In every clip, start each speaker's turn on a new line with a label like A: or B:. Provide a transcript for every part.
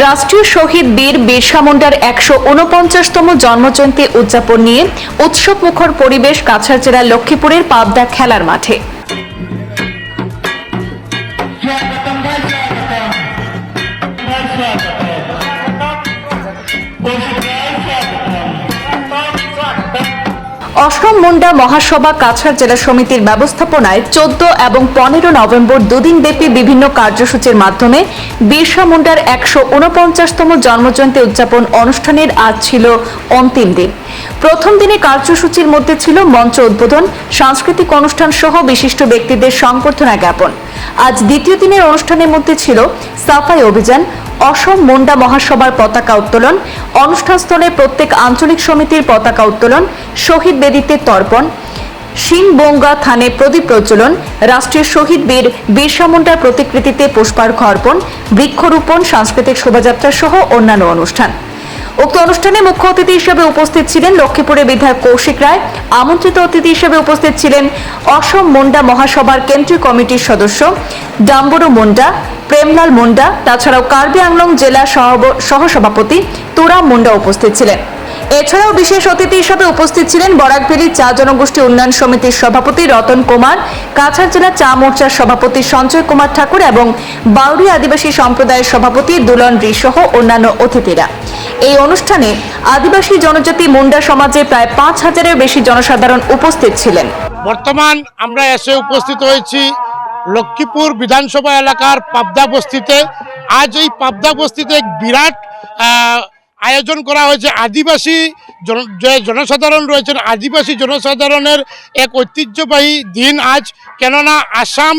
A: রাষ্ট্রীয় শহীদ বীর বিরসা মুন্ডার একশো উনপঞ্চাশতম জন্মজয়ন্তী উদযাপন নিয়ে উৎসব মুখর পরিবেশ কাছাড় জেলার লক্ষ্মীপুরের পাবদা খেলার মাঠে। অষ্টম মুন্ডা মহাসভা কাছাড় জেলা সমিতির ব্যবস্থাপনায় চোদ্দ এবং পনেরো নভেম্বর দুদিন ব্যাপী বিভিন্ন কার্যসূচির মাধ্যমে বিরসা মুন্ডার একশো উনপঞ্চাশতম জন্মজয়ন্তী উদযাপন অনুষ্ঠানের আজ ছিল অন্তিম দিন। প্রথম দিনে কার্যসূচির মধ্যে ছিল মঞ্চ উদ্বোধন, সাংস্কৃতিক অনুষ্ঠান সহ বিশিষ্ট ব্যক্তিদের সংবর্ধনা জ্ঞাপন। আজ দ্বিতীয় দিনের অনুষ্ঠানের মধ্যে ছিল সাফাই অভিযান অসম মুন্ডা মহাসভার পতাকা উত্তোলন, অনুষ্ঠানস্থলে প্রত্যেক আঞ্চলিক সমিতির পতাকা উত্তোলন, শহীদ বেদিতে তর্পণ সিংবঙ্গা থানে প্রদীপ প্রজ্বলন, রাষ্ট্রীয় শহীদ বীর বীরসা মুন্ডার প্রতিকৃতিতে পুষ্পার্ঘ অর্পণ, বৃক্ষরোপণ, সাংস্কৃতিক শোভাযাত্রা সহ অন্যান্য অনুষ্ঠান। উক্ত অনুষ্ঠানে মুখ্য অতিথি হিসেবে উপস্থিত ছিলেন লক্ষ্মীপুরের বিধায়ক কৌশিক রায়, আমন্ত্রিত অতিথি হিসেবে উপস্থিত ছিলেন অসম মুন্ডা মহাসভার কেন্দ্রীয় কমিটির সদস্য ডাম্বরু মুন্ডা, প্রেমলাল মুন্ডা, তাছাড়াও কার্বি আংলং জেলা সহ, সহসভাপতি তোরা মুন্ডা উপস্থিত ছিলেন। এছাড়াও বিশেষ অতিথি হিসেবে উপস্থিত ছিলেন বরাকভেলী চা জনগোষ্ঠী উন্নয়ন সমিতির সভাপতি রতন কুমার, কাছাড় জেলা চা মোর্চার সভাপতি সঞ্জয় কুমার ঠাকুর এবং বাউরি আদিবাসী সম্প্রদায়ের সভাপতি দুলন রি সহ অন্যান্য অতিথিরা। এই অনুষ্ঠানে আদিবাসী জনজাতি মুন্ডা সমাজে প্রায় পাঁচ হাজারের বেশি জনসাধারণ উপস্থিত ছিলেন।
B: বর্তমান আমরা এসে উপস্থিত হয়েছি লক্ষ্মীপুর বিধানসভা এলাকার পাবদা বস্তিতে। আজ এই পাবদা বস্তিতে এক বিরাট আয়োজন করা হয়েছে। আদিবাসী যে জনসাধারণ রয়েছেন, আদিবাসী জনসাধারণের এক ঐতিহ্যবাহী দিন আজ। কেননা আসাম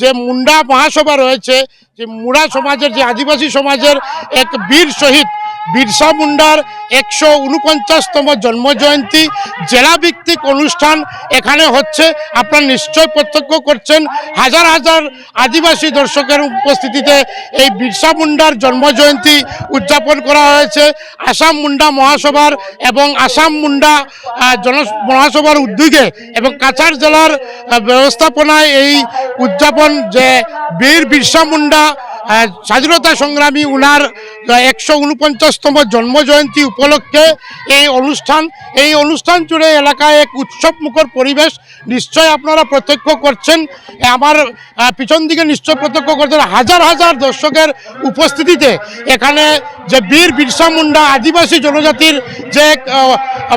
B: যে মুন্ডা মহাসভা রয়েছে, যে মুড়া সমাজের, যে আদিবাসী সমাজের এক বীর শহীদ বিরসা মুন্ডার একশো উনপঞ্চাশতম জন্মজয়ন্তী জেলাভিত্তিক অনুষ্ঠান এখানে হচ্ছে। আপনারা নিশ্চয় প্রত্যক্ষ করছেন। হাজার হাজার আদিবাসী দর্শকের উপস্থিতিতে এই বিরসা মুন্ডার জন্মজয়ন্তী উদযাপন করা হয়েছে। আসাম মুন্ডা মহাসভার এবং আসাম মুন্ডা জন, মহাসভার উদ্যোগে এবং কাছাড় জেলার ব্যবস্থাপনায় এই উদযাপন যে বীর বিরসা মুন্ডা স্বাধীনতা সংগ্রামী উনার একশো উনপঞ্চাশতম জন্মজয়ন্তী উপলক্ষে এই অনুষ্ঠান এই অনুষ্ঠান জুড়ে এলাকায় এক উৎসবমুখর পরিবেশ নিশ্চয় আপনারা প্রত্যক্ষ করছেন। আমার পিছন দিকে নিশ্চয় প্রত্যক্ষ করছেন হাজার হাজার দর্শকের উপস্থিতিতে। এখানে যে বীর বিরসা মুন্ডা আদিবাসী জনজাতির যে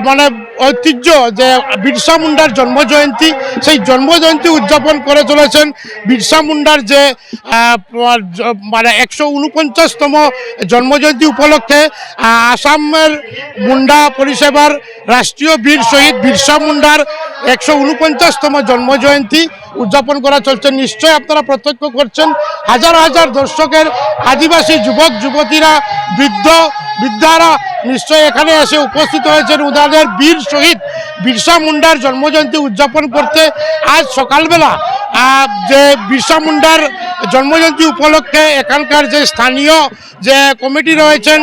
B: মানে ঐতিহ্য, যে বিরসা মুন্ডার জন্মজয়ন্তী, সেই জন্মজয়ন্তী উদযাপন করে চলেছেন। বিরসা মুন্ডার যে মানে একশো উনপঞ্চাশতম জন্মজয়ন্তী উপলক্ষে আসামের মুন্ডা পরিষেবার রাষ্ট্রীয় বীর শহীদ বিরসা মুন্ডার একশো উনপঞ্চাশতম জন্মজয়ন্তী উদযাপন করা চলছে। নিশ্চয় আপনারা প্রত্যক্ষ করছেন, হাজার হাজার দর্শকের, আদিবাসী যুবক, যুবতীরা, বৃদ্ধ, বৃদ্ধারা নিশ্চয় এখানে এসে উপস্থিত হয়েছেন। উদাহরণের বীর শহীদ বিরসা মুন্ডার জন্মজয়ন্তী উদযাপন করতে আজ সকালবেলা যে বিরসা মুন্ডার জন্মজয়ন্তী উপলক্ষে এখানকার যে স্থানীয় যে কমিটি রয়েছেন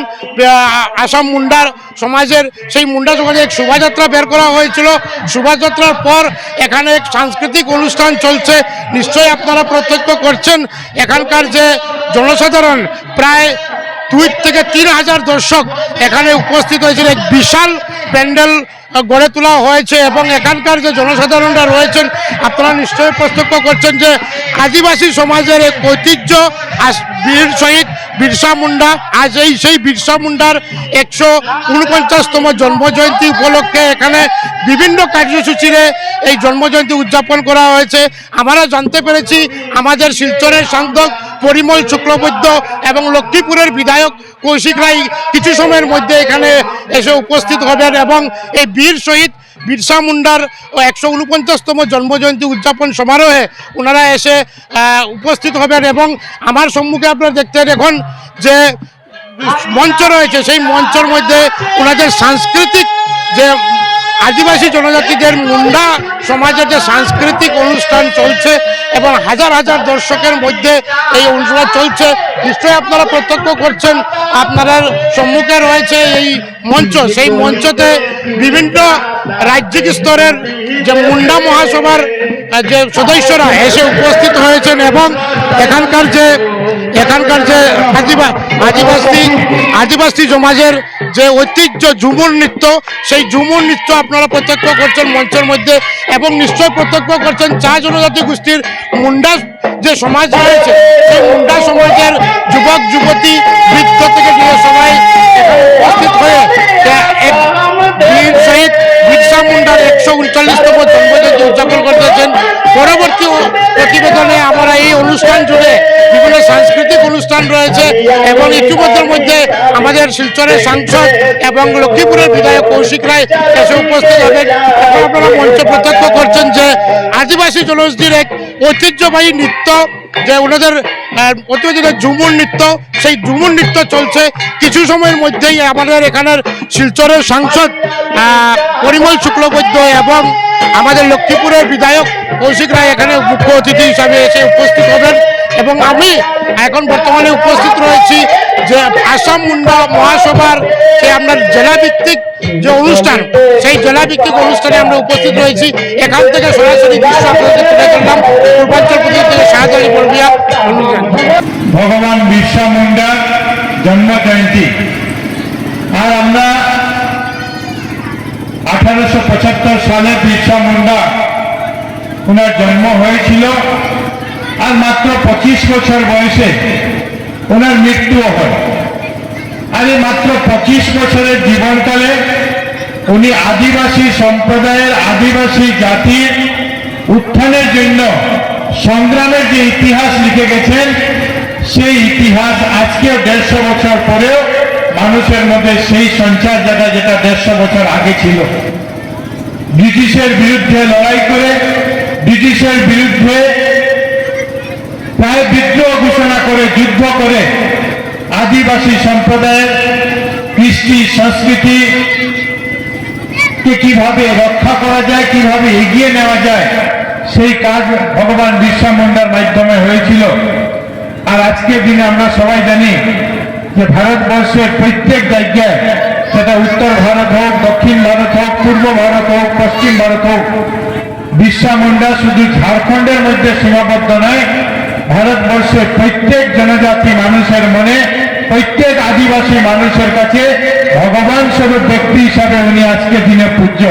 B: আসাম মুন্ডার সমাজের, সেই মুন্ডা সমাজে এক শোভাযাত্রা বের করা হয়েছিল। শোভাযাত্রার পর এখানে এক সাংস্কৃতিক অনুষ্ঠান চলছে, নিশ্চয়ই আপনারা প্রত্যক্ষ করছেন, এখানকার যে জনসাধারণ, প্রায় দুই থেকে তিন হাজার দর্শক এখানে উপস্থিত হয়েছিল এক বিশাল প্যান্ডেল গড়ে তোলা হয়েছে এবং এখানকার যে জনসাধারণরা রয়েছেন, আপনারা নিশ্চয়ই প্রত্যক্ষ করছেন যে আদিবাসী সমাজের এক ঐতিহ্য বীর শহীদ বিরসা মুন্ডা, আজ এই সেই বিরসা মুন্ডার একশো উনপঞ্চাশতম জন্মজয়ন্তী উপলক্ষে এখানে বিভিন্ন কার্যসূচিরে এই জন্মজয়ন্তী উদযাপন করা হয়েছে। আমরা জানতে পেরেছি আমাদের শিলচরের সাংসদ পরিমল শুক্লবৈদ্য এবং লক্ষ্মীপুরের বিধায়ক কৌশিক রায় কিছু সময়ের মধ্যে এখানে এসে উপস্থিত হবেন এবং এই বীর শহীদ বিরসা মুন্ডার একশো উনপঞ্চাশতম জন্মজয়ন্তী উদযাপন সমারোহে ওনারা এসে উপস্থিত হবেন এবং আমার সম্মুখে আপনারা দেখতে এখন যে মঞ্চ রয়েছে, সেই মঞ্চের মধ্যে ওনাদের সাংস্কৃতিক যে আদিবাসী জনজাতিদের মুন্ডা সমাজের যে সাংস্কৃতিক অনুষ্ঠান চলছে এবং হাজার হাজার দর্শকের মধ্যে এই অনুষ্ঠান চলছে, নিশ্চয়ই আপনারা প্রত্যক্ষ করছেন আপনারা সম্মুখে রয়েছে এই মঞ্চ। সেই মঞ্চতে বিভিন্ন রাজ্যিক স্তরের যে মুন্ডা মহাসভার যে সদস্যরা এসে উপস্থিত হয়েছেন এবং এখানকার যে এখানকার যে আদিবা, আদিবাসী আদিবাসী সমাজের যে ঐতিহ্য ঝুমুর নৃত্য, সেই ঝুমুর নৃত্য আপনারা প্রত্যক্ষ করছেন মঞ্চের মধ্যে এবং নিশ্চয় প্রত্যক্ষ করছেন চা জনজাতি গোষ্ঠীর মুন্ডা যে সমাজ রয়েছে, সেই মুন্ডা সমাজের যুবক, যুবতী বৃদ্ধ থেকে সবাই উপস্থিত উনচল্লিশতম জন্মজয়ন্তী উদযাপন করতেছেন। পরবর্তী প্রতিবেদনে আমরা এই অনুষ্ঠান জুড়ে বিভিন্ন সাংস্কৃতিক অনুষ্ঠান রয়েছে এবং ইতিমধ্যের মধ্যে আমাদের শিলচরের সাংসদ এবং লক্ষ্মীপুরের বিধায়ক কৌশিক রায় এসে উপস্থিত হবেন। আপনারা মঞ্চ প্রত্যক্ষ করছেন যে আদিবাসী জনগোষ্ঠীর এক ঐতিহ্যবাহী নৃত্য যে ওনাদের প্রতিবেদনের ঝুমুর নৃত্য, সেই ঝুমুর নৃত্য চলছে কিছু সময়ের মধ্যেই আমাদের এখানের শিলচরের সাংসদ পরিমল শুক্লবৈদ্য এবং আমাদের লক্ষ্মীপুরের বিধায়ক কৌশিক রায় এখানে মুখ্য অতিথি হিসাবে এসে উপস্থিত হবেন। এবং আমি এখন বর্তমানে উপস্থিত রয়েছি যে আসাম মুন্ডা মহাসভার যে আপনার জেলাভিত্তিক যে অনুষ্ঠান, সেই জেলাভিত্তিক অনুষ্ঠানে আমরা উপস্থিত রয়েছি। এখান থেকে সরাসরি দৃশ্য আপনাদের তুলে ধরলাম। পূর্বাঞ্চল প্রদেশ থেকে শাহাদ আলী বলবিয়া
C: ভগবান বিরসা মুন্ডার জন্ম জয়ন্তী আর আমরা আঠারোশো পঁচাত্তর সালে বিরসা মুন্ডা ওনার জন্ম হয়েছিল আর মাত্র পঁচিশ বছর বয়সে ওনার মৃত্যুও হয়। আর এই মাত্র পঁচিশ বছরের জীবনকালে উনি আদিবাসী সম্প্রদায়ের আদিবাসী জাতির উত্থানের জন্য সংগ্রামের যে ইতিহাস লিখে গেছেন, সেই ইতিহাস আজকেও দেড়শো বছর পরেও মানুষের মধ্যে সেই সঞ্চার জায়গা যেটা দেড়শো বছর আগে ছিল। ব্রিটিশের বিরুদ্ধে লড়াই করে, ব্রিটিশের বিরুদ্ধে প্রায় বিদ্রোহ ঘোষণা করে, যুদ্ধ করে আদিবাসী সম্প্রদায়ের কৃষ্টি সংস্কৃতি কীভাবে রক্ষা করা যায়, কীভাবে এগিয়ে নেওয়া যায়, সেই কাজ ভগবান বিরসা মুন্ডার মাধ্যমে হয়েছিল। আর আজকের দিনে আমরা সবাই জানি যে ভারতবর্ষের প্রত্যেক জায়গায় সেটা উত্তর ভারত হোক, দক্ষিণ ভারত হোক, পূর্ব ভারত হোক, পশ্চিম ভারত হোক, বিরসা মুন্ডা শুধু ঝাড়খণ্ডের মধ্যে সীমাবদ্ধ নয় ভারতবর্ষের প্রত্যেক জনজাতি মানুষের মনে, প্রত্যেক আদিবাসী মানুষের কাছে ভগবান স্বরূপ ব্যক্তি হিসাবে উনি আজকে দিনে পূজ্য।